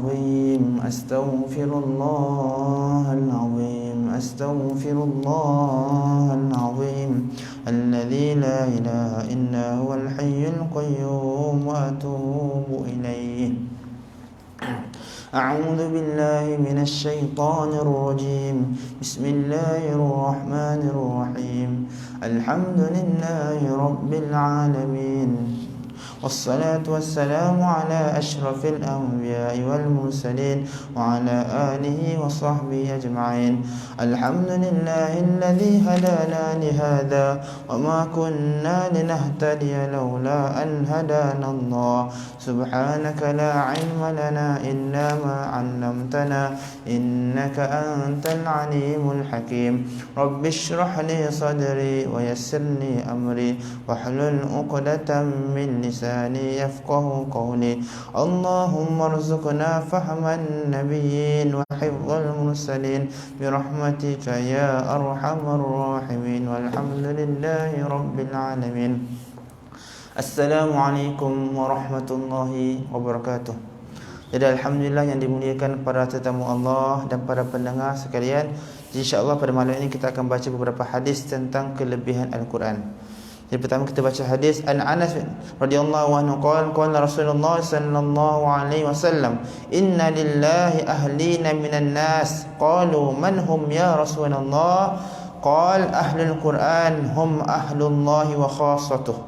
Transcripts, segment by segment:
العظيم. أستغفر الله العظيم. أستغفر الله العظيم. الذي لا إله إلا هو الحي القيوم. وأتوب إليه. أعوذ بالله من الشيطان الرجيم. بسم الله الرحمن الرحيم. الحمد لله رب العالمين. والصلاة والسلام على أشرف الأنبياء والمرسلين وعلى آله وصحبه أجمعين. الحمد لله الذي هدانا لهذا وما كنا لنهتدي لولا أن هدانا الله. سبحانك لا علم لنا إلا ما علمتنا إنك أنت العليم الحكيم. رب اشرح لي صدري ويسر لي أمري واحلل عقدة من لساني لساني يفقه قولي اللهم ارزقنا فهم النبيين وحفظ المرسلين برحمتك يا أرحم الراحمين والحمد لله رب العالمين السلام عليكم ورحمة الله وبركاته Jadi Alhamdulillah yang dimuliakan para tetamu Allah dan para pendengar sekalian InsyaAllah pada malam ini kita akan baca beberapa hadis tentang kelebihan Al-Quran Yang pertama kita baca hadis An Anas radhiyallahu anhu qala qala Rasulullah sallallahu alaihi wasallam inna lillahi ahlina minan nas qalu man hum ya Rasulullah qala ahlul Quran hum ahlullahi wa khassatuh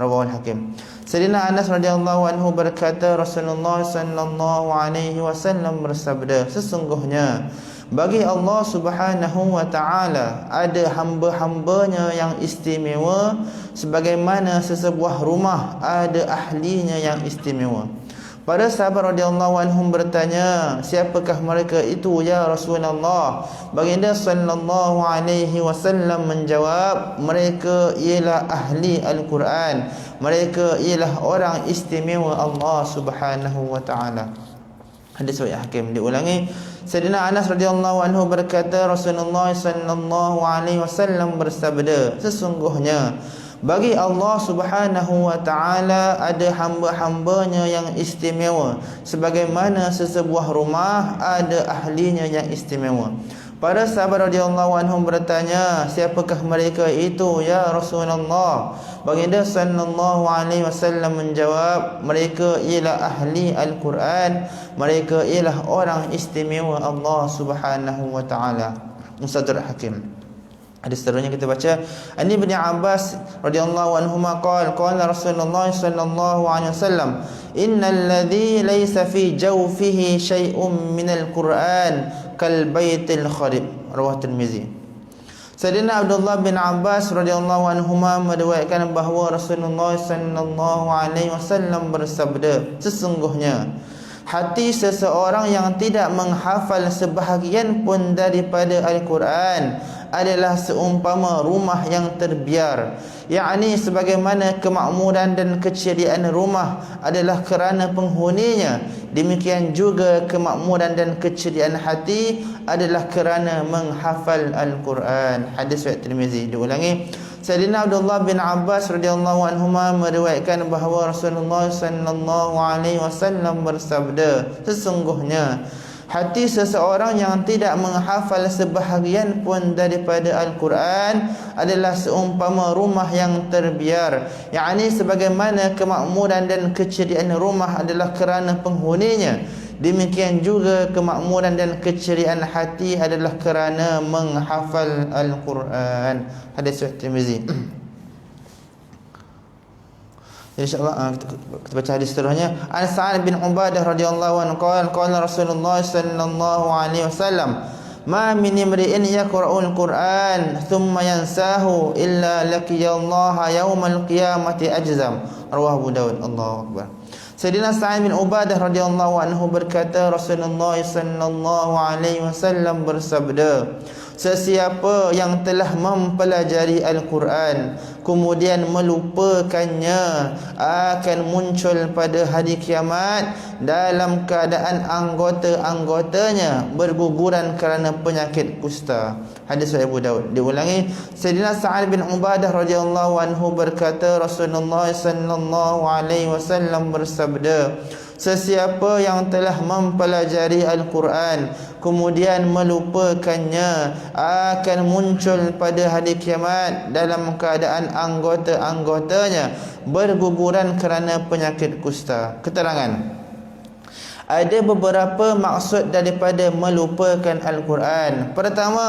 rawahu al-Hakim Sayyidina Anas radhiyallahu anhu berkata Rasulullah sallallahu alaihi wasallam bersabda sesungguhnya bagi Allah Subhanahu wa taala ada hamba-hambanya yang istimewa sebagaimana sesebuah rumah ada ahlinya yang istimewa. Para sahabat radhiyallahu anhum bertanya, siapakah mereka itu ya Rasulullah? Baginda sallallahu alaihi wasallam menjawab, mereka ialah ahli Al-Quran. Mereka ialah orang istimewa Allah Subhanahu wa taala. Hadis riwayat Hakim diulangi Sayyidina Anas radhiyallahu anhu berkata Rasulullah sallallahu alaihi wasallam bersabda sesungguhnya bagi Allah Subhanahu wa taala ada hamba-hambanya yang istimewa. Sebagaimana sesebuah rumah ada ahlinya yang istimewa Para sahabat radhiyallahu anhum bertanya, siapakah mereka itu ya Rasulullah? Baginda sallallahu alaihi wasallam menjawab, mereka ialah ahli Al-Quran, mereka ialah orang istimewa Allah Subhanahu wa taala. Musaddir Hakim. Hadis seterusnya kita baca Ani bin Abbas radhiyallahu anhu qala qala Rasulullah sallallahu alaihi wasallam innal ladzi laysa fi jawfihi shay'un minal Qur'an kal baitil kharib rawah Tirmizi. Sayyidina Abdullah bin Abbas radhiyallahu anhuma meriwayatkan bahawa Rasulullah sallallahu alaihi wasallam bersabda sesungguhnya hati seseorang yang tidak menghafal sebahagian pun daripada Al-Quran adalah seumpama rumah yang terbiar. Yakni sebagaimana kemakmuran dan keceriaan rumah adalah kerana penghuninya. Demikian juga kemakmuran dan keceriaan hati adalah kerana menghafal Al-Quran. Hadis riwayat Tirmizi diulangi Sayyidina Abdullah bin Abbas radhiyallahu anhuma meriwayatkan bahawa Rasulullah sallallahu alaihi wasallam bersabda sesungguhnya hati seseorang yang tidak menghafal sebahagian pun daripada Al-Quran adalah seumpama rumah yang terbiar. Yakni sebagaimana kemakmuran dan keceriaan rumah adalah kerana penghuninya demikian juga kemakmuran dan keceriaan hati adalah kerana menghafal Al-Quran. Hadis Tirmizi. InsyaAllah uh, kita, baca hadis seterusnya. An Sa'ad bin Ubadah radhiyallahu anhu qala qala Rasulullah sallallahu alaihi wasallam ma min imri'in yaqra'ul Qur'an thumma yansahu illa laqiyallaha yawmal qiyamati ajzam. Rawahu Abu Daud Allahu akbar Sayyidina Sa'ad bin Ubadah radhiyallahu anhu berkata Rasulullah sallallahu alaihi wasallam bersabda Sesiapa yang telah mempelajari Al-Quran Kemudian melupakannya Akan muncul pada hari kiamat Dalam keadaan anggota-anggotanya Berguguran kerana penyakit kusta. Hadis Abu Daud. Diulangi Sayyidina Sa'ad bin Ubadah radhiyallahu anhu berkata Rasulullah sallallahu alaihi wasallam bersabda Sesiapa yang telah mempelajari Al-Quran Kemudian melupakannya Akan muncul pada hari kiamat Dalam keadaan anggota-anggotanya Berguguran kerana penyakit kusta. Keterangan. Ada beberapa maksud daripada melupakan Al-Quran. Pertama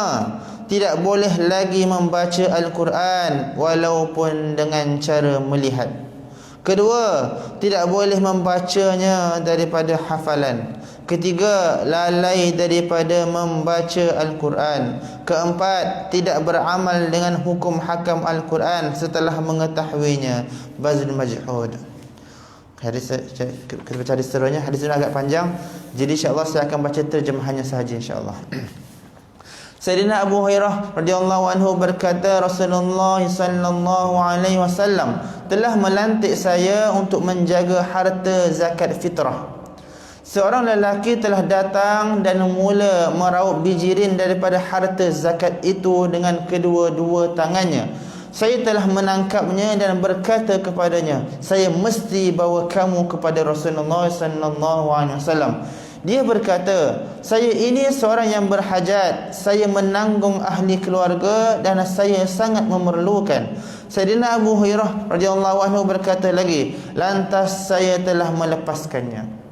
Tidak boleh lagi membaca Al-Quran Walaupun dengan cara melihat Kedua Tidak boleh membacanya daripada hafalan Ketiga Lalai daripada membaca Al-Quran Keempat Tidak beramal dengan hukum hakam Al-Quran Setelah mengetahuinya Bazul Majhud Hadis kita baca hadis seterusnya. Hadis ini agak panjang. Jadi insya-Allah saya akan baca terjemahannya sahaja insya-Allah. Sayyidina Abu Hurairah radhiyallahu anhu berkata Rasulullah sallallahu alaihi wasallam telah melantik saya untuk menjaga harta zakat fitrah. Seorang lelaki telah datang dan mula meraup bijirin daripada harta zakat itu dengan kedua-dua tangannya. Saya telah menangkapnya dan berkata kepadanya saya mesti bawa kamu kepada Rasulullah sallallahu alaihi wasallam. Dia berkata saya ini seorang yang berhajat. Saya menanggung ahli keluarga dan saya sangat memerlukan Sayyidina Abu Hurairah radhiyallahu anhu berkata lagi lantas saya telah melepaskannya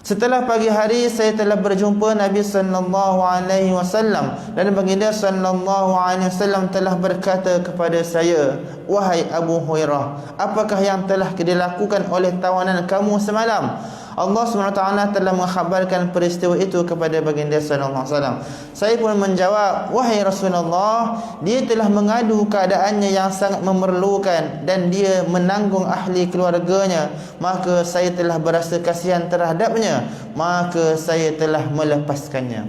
Setelah pagi hari saya telah berjumpa Nabi sallallahu alaihi wasallam dan baginda sallallahu alaihi wasallam telah berkata kepada saya, "Wahai Abu Hurairah, apakah yang telah dilakukan oleh tawanan kamu semalam?" Allah SWT telah mengkhabarkan peristiwa itu kepada baginda wasallam. Saya pun menjawab, "Wahai Rasulullah, dia telah mengadu keadaannya yang sangat memerlukan dan dia menanggung ahli keluarganya, maka saya telah berasa kasihan terhadapnya, maka saya telah melepaskannya."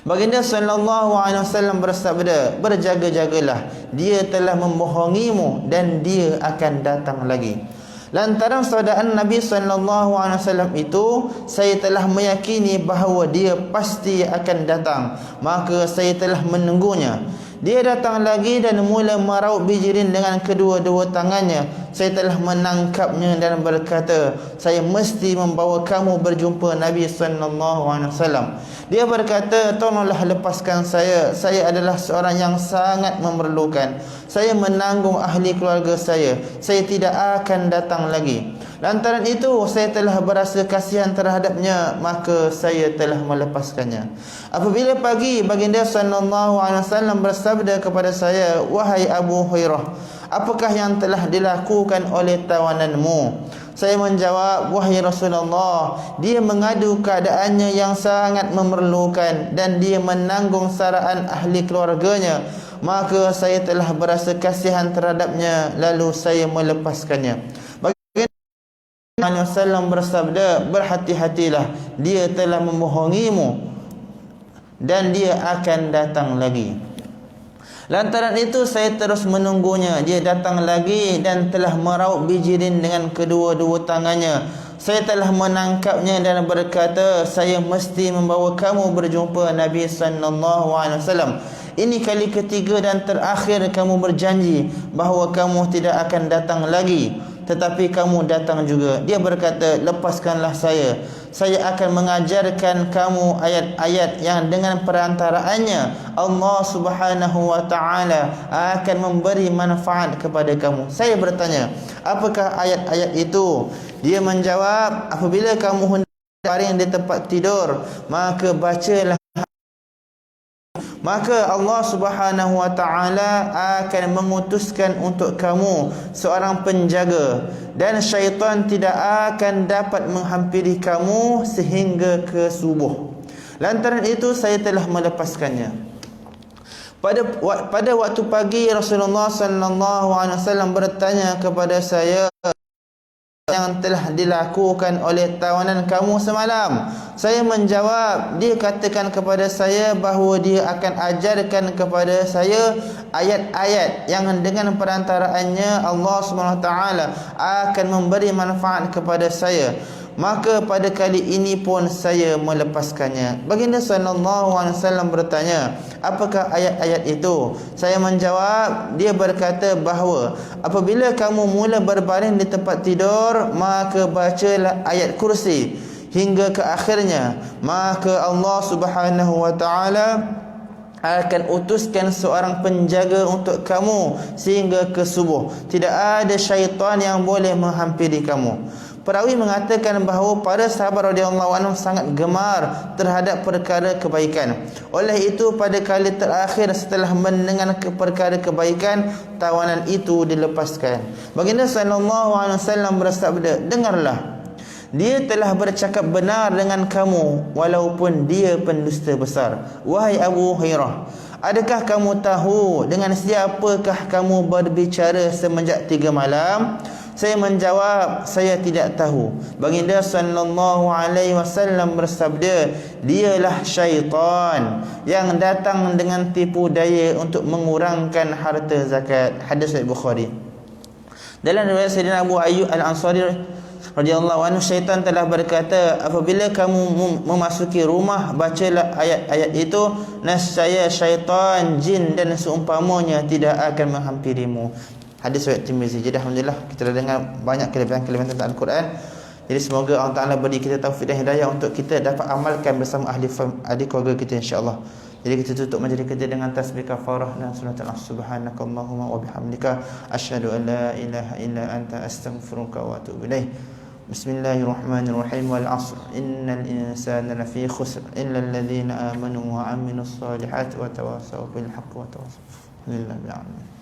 Baginda sallallahu alaihi wasallam bersabda, "Berjaga-jagalah, dia telah membohongimu dan dia akan datang lagi." Lantaran saudaan Nabi wasallam itu saya telah meyakini bahawa dia pasti akan datang maka saya telah menunggunya dia datang lagi dan mula meraup bijirin dengan kedua-dua tangannya. Saya telah menangkapnya dan berkata, saya mesti membawa kamu berjumpa Nabi sallallahu alaihi wasallam. Dia berkata, tolonglah lepaskan saya. Saya adalah seorang yang sangat memerlukan. Saya menanggung ahli keluarga saya. Saya tidak akan datang lagi. Lantaran itu saya telah berasa kasihan terhadapnya maka saya telah melepaskannya. Apabila pagi baginda sallallahu alaihi wasallam bersabda kepada saya, "Wahai Abu Hurairah, apakah yang telah dilakukan oleh tawananmu?" Saya menjawab, "Wahai Rasulullah, dia mengadu keadaannya yang sangat memerlukan dan dia menanggung saraan ahli keluarganya." Maka saya telah berasa kasihan terhadapnya lalu saya melepaskannya. Nabi Sallam bersabda berhati-hatilah dia telah membohongimu dan dia akan datang lagi lantaran itu saya terus menunggunya. Dia datang lagi dan telah meraup bijirin dengan kedua-dua tangannya. Saya telah menangkapnya dan berkata saya mesti membawa kamu berjumpa Nabi wasallam. Ini kali ketiga dan terakhir kamu berjanji bahawa kamu tidak akan datang lagi tetapi kamu datang juga. Dia berkata lepaskanlah saya. Saya akan mengajarkan kamu ayat-ayat yang dengan perantaraannya Allah Subhanahu wa taala akan memberi manfaat kepada kamu. Saya bertanya apakah ayat-ayat itu? Dia menjawab apabila kamu hendak baring di tempat tidur maka bacalah maka Allah Subhanahu wa taala akan mengutuskan untuk kamu seorang penjaga. Dan syaitan tidak akan dapat menghampiri kamu sehingga ke subuh. Lantaran itu saya telah melepaskannya. Pada pada waktu pagi Rasulullah sallallahu alaihi wasallam bertanya kepada saya yang telah dilakukan oleh tawanan kamu semalam. Saya menjawab dia katakan kepada saya bahawa dia akan ajarkan kepada saya ayat-ayat yang dengan perantaraannya Allah SWT akan memberi manfaat kepada saya maka pada kali ini pun saya melepaskannya. Baginda sallallahu alaihi wasallam bertanya, "Apakah ayat-ayat itu?" Saya menjawab, dia berkata bahawa apabila kamu mula berbaring di tempat tidur, maka bacalah ayat kursi hingga ke akhirnya, maka Allah Subhanahu wa taala akan utuskan seorang penjaga untuk kamu sehingga ke subuh. Tidak ada syaitan yang boleh menghampiri kamu. Perawi mengatakan bahawa para sahabat radhiyallahu anhum sangat gemar terhadap perkara kebaikan. Oleh itu pada kali terakhir setelah mendengar perkara kebaikan, tawanan itu dilepaskan. Baginda sallallahu alaihi wasallam bersabda, "Dengarlah dia telah bercakap benar dengan kamu walaupun dia pendusta besar. Wahai Abu Hurairah, adakah kamu tahu dengan siapakah kamu berbicara semenjak tiga malam? Saya menjawab, saya tidak tahu. Baginda sallallahu alaihi wasallam bersabda, dialah syaitan yang datang dengan tipu daya untuk mengurangkan harta zakat. Hadis Bukhari. Dalam riwayat Sayyidina Abu Ayyub Al-Ansari radhiyallahu anhu syaitan telah berkata apabila kamu memasuki rumah bacalah ayat-ayat itu nescaya syaitan jin dan seumpamanya tidak akan menghampirimu hadis riwayat Tirmizi. Jadi alhamdulillah kita dah dengar banyak kelebihan-kelebihan tentang Al-Quran. Jadi semoga Allah Taala beri kita taufik dan hidayah untuk kita dapat amalkan bersama ahli ahli keluarga kita insya-Allah. Jadi kita tutup majlis kita dengan tasbih kafarah dan sunat subhanakallahumma wa bihamdika asyhadu an la ilaha illa anta astaghfiruka wa atubu ilaik. Bismillahirrahmanirrahim wal 'asr innal insana lafi khusr illa alladhina amanu wa 'amilus salihati wa tawassaw bil haqqi wa tawassaw bil.